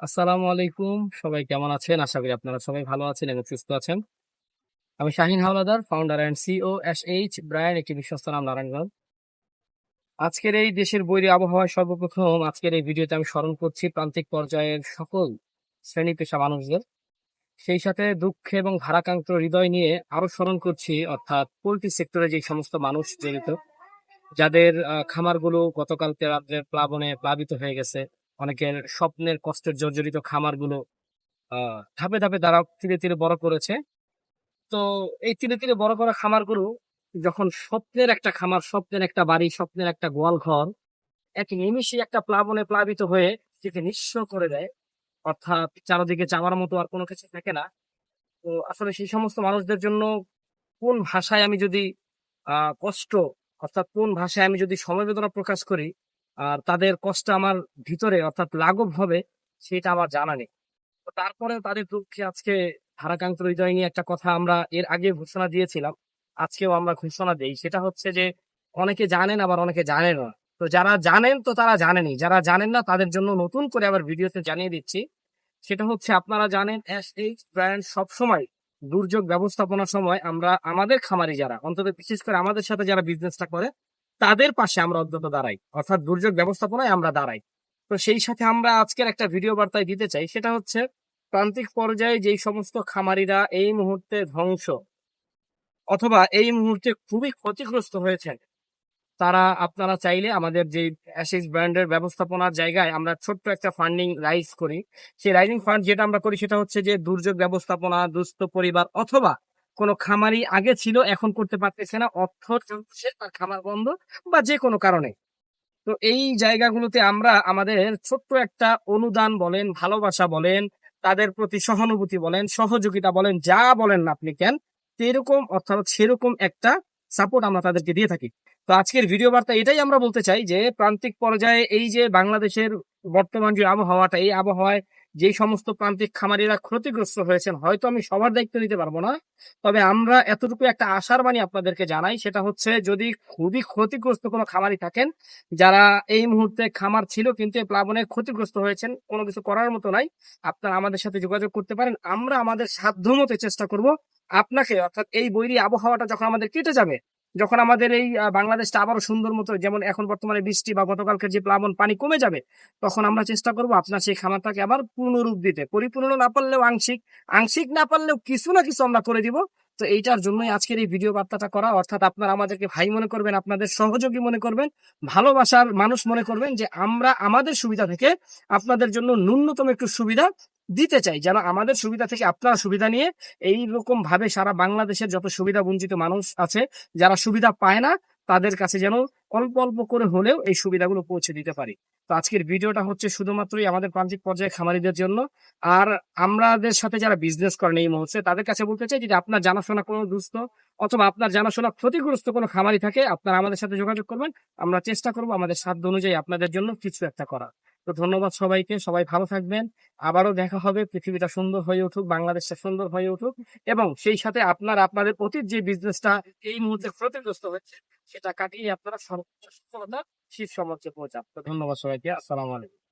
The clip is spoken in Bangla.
আসসালামু আলাইকুম। সবাই কেমন আছেন? আশা করি আপনারা সবাই ভালো আছেন এবং সুস্থ আছেন। আমি Shahin Howlader founder and CEO S H Brian একটি বিশ্বস্ত নাম, নারায়ণগঞ্জ। আজকের এই দেশের বৈরী আবহাওয়ায় সর্বপ্রথম আজকের এই ভিডিওতে আমি স্মরণ করছি প্রান্তিক পর্যায়ের সকল শ্রেণি পেশা মানুষদের। সেই সাথে দুঃখ এবং ভারাক্রান্ত হৃদয় নিয়ে আরও স্মরণ করছি, অর্থাৎ পোলট্রি সেক্টরে যে সমস্ত মানুষ জড়িত, যাদের খামারগুলো গতকালকে রাত্রের প্লাবনে প্লাবিত হয়ে গেছে। অনেকের স্বপ্নের কষ্টের জর্জরিত খামারগুলো ধাপে ধাপে তারা ধীরে ধীরে বড় করেছে। তো এই ধীরে ধীরে বড় করা খামারগুলো যখন স্বপ্নের একটা খামার, স্বপ্নের একটা বাড়ি, স্বপ্নের একটা গোয়াল ঘর, এক নিমিষে একটা প্লাবনে প্লাবিত হয়ে সেকে নিঃস্ব করে দেয়। অর্থাৎ চারদিকে যাওয়ার মতো আর কোনো কিছু থাকে না। তো আসলে সেই সমস্ত মানুষদের জন্য কোন ভাষায় আমি যদি কষ্ট, অর্থাৎ কোন ভাষায় আমি যদি সমবেদনা প্রকাশ করি আর তাদের কষ্ট আমার ভিতরে অর্থাৎ লাঘব হবে, সেটা আমার জানা নেই। তো তারপরে তাদের দুঃখে আজকে ভারাক্রান্ত হৃদয় নিয়ে একটা কথা আমরা এর আগে ঘোষণা দিয়েছিলাম, আজকেও আমরা ঘোষণা দেই। সেটা হচ্ছে যে, অনেকে জানেন, আবার অনেকে জানেন না। তো যারা জানেন, তো তারা জানেনি যারা জানেন না, তাদের জন্য নতুন করে আবার ভিডিওতে জানিয়ে দিচ্ছি। সেটা হচ্ছে, আপনারা জানেন, এস এইচ ব্র্যান্ড সবসময় দুর্যোগ ব্যবস্থাপনার সময় আমরা, আমাদের খামারি যারা, অন্তত বিশেষ করে আমাদের সাথে যারা বিজনেসটা করে তাদের পাশে আমরা অন্তত দাঁড়াই। অর্থাৎ দুর্যোগ ব্যবস্থাপনায় আমরা দাঁড়াই। তো সেই সাথে আমরা আজকের একটা ভিডিও বার্তায় দিতে চাই। সেটা হচ্ছে, প্রান্তিক পর্যায়ে যেই সমস্ত খামারিরা এই মুহূর্তে ধ্বংস অথবা এই মুহূর্তে খুবই ক্ষতিগ্রস্ত হয়েছেন, তারা আপনারা চাইলে আমাদের যে অ্যাসিস ব্র্যান্ডের ব্যবস্থাপনার জায়গায় আমরা ছোট্ট একটা ফান্ডিং রাইজ করি। সেই রাইজিং ফান্ড যেটা আমরা করি সেটা হচ্ছে যে দুর্যোগ ব্যবস্থাপনা, দুস্থ পরিবার অথবা কোনো খামারি আগে ছিল, এখন করতে পারতেছে না। অর্থ চলছে তার খামার বন্ধ, বা যে কোনো কারণে। তো এই জায়গাগুলোতে আমরা আমাদের ছোট্ট একটা অনুদান বলেন, ভালোবাসা বলেন, তাদের প্রতি সহানুভূতি বলেন, সহযোগিতা বলেন, যা বলেন না আপনি কেন এরকম অর্থাৎ সেরকম একটা সাপোর্ট আমরা তাদেরকে দিয়ে থাকি। তো আজকের ভিডিও বার্তা এটাই আমরা বলতে চাই যে, প্রান্তিক পর্যায়ে এই যে বাংলাদেশের বর্তমান যে আবহাওয়াটা, এই আবহাওয়ায় যেই সমস্ত প্রান্তিক খামারিরা ক্ষতিগ্রস্ত হয়েছেন, হয়তো আমি সবার দায়িত্ব নিতে পারব না। তবে আমরা এতটুকু একটা আশার বাণী আপনাদেরকে জানাই, সেটা হচ্ছে যদি খুবই ক্ষতিগ্রস্ত কোনো খামারি থাকেন, যারা এই মুহূর্তে খামার ছিল কিন্তু এই প্লাবনে ক্ষতিগ্রস্ত হয়েছেন, কোনো কিছু করার মতো নাই, আপনারা আমাদের সাথে যোগাযোগ করতে পারেন। আমরা আমাদের সাধ্যমতো চেষ্টা করব আপনাকে, অর্থাৎ এই বৈরী আবহাওয়াটা যখন আমাদের কেটে যাবে যখন আমাদের এই বাংলাদেশটা আবারও সুন্দর মতো যেমন এখন বর্তমানে বৃষ্টি বা গতকালকে যে প্লাবন পানি কমে যাবে, তখন আমরা চেষ্টা করব আপনার সেই খামারটাকে আবার পূর্ণরূপ দিতে। পরিপূর্ণ না পারলেও আংশিক আংশিক না পারলেও কিছু না কিছু আমরা করে দিব। তো এইটার জন্যই আজকের এই ভিডিও বার্তাটা করা, অর্থাৎ আপনারা আমাদেরকে ভাই মনে করবেন, আপনাদের সহযোগী মনে করবেন, ভালোবাসার মানুষ মনে করবেন যে আমরা আমাদের সুবিধা থেকে আপনাদের জন্য ন্যূনতম একটু সুবিধা দিতে চাই, যেন আমাদের সুবিধা থেকে আপনারা সুবিধা নিয়ে এই রকম ভাবে সারা বাংলাদেশের যত সুবিধা বঞ্চিত মানুষ আছে, যারা সুবিধা পায় না, তাদের কাছে যেন অল্প অল্প করে হলেও এই সুবিধাগুলো পৌঁছে দিতে পারি। তো আজকের ভিডিওটা হচ্ছে শুধুমাত্রই আমাদের প্রান্তিক পর্যায়ে খামারিদের জন্য। আর আমাদের সাথে যারা বিজনেস করেন এই মুহূর্তে, তাদের কাছে বলতে চাই যদি আপনার জানাশোনা কোনো দুস্থ অথবা আপনার জানাশোনা ক্ষতিগ্রস্ত কোনো খামারি থাকে, আপনারা আমাদের সাথে যোগাযোগ করবেন। আমরা চেষ্টা করব আমাদের সাধ্য অনুযায়ী আপনাদের জন্য কিছু একটা করার। তো ধন্যবাদ সবাইকে, সবাই ভালো থাকবেন। আবারও দেখা হবে, পৃথিবীটা সুন্দর হয়ে উঠুক, বাংলাদেশটা সুন্দর হয়ে উঠুক এবং সেই সাথে আপনার, আপনাদের অতীত যে বিজনেসটা এই মুহূর্তে ক্ষতিগ্রস্ত হচ্ছে, সেটা কাটিয়ে আপনারা সর্বোচ্চ সফলতা শীর্ষ মঞ্চে পৌঁছান। তো ধন্যবাদ সবাইকে, আসসালাম আলাইকুম।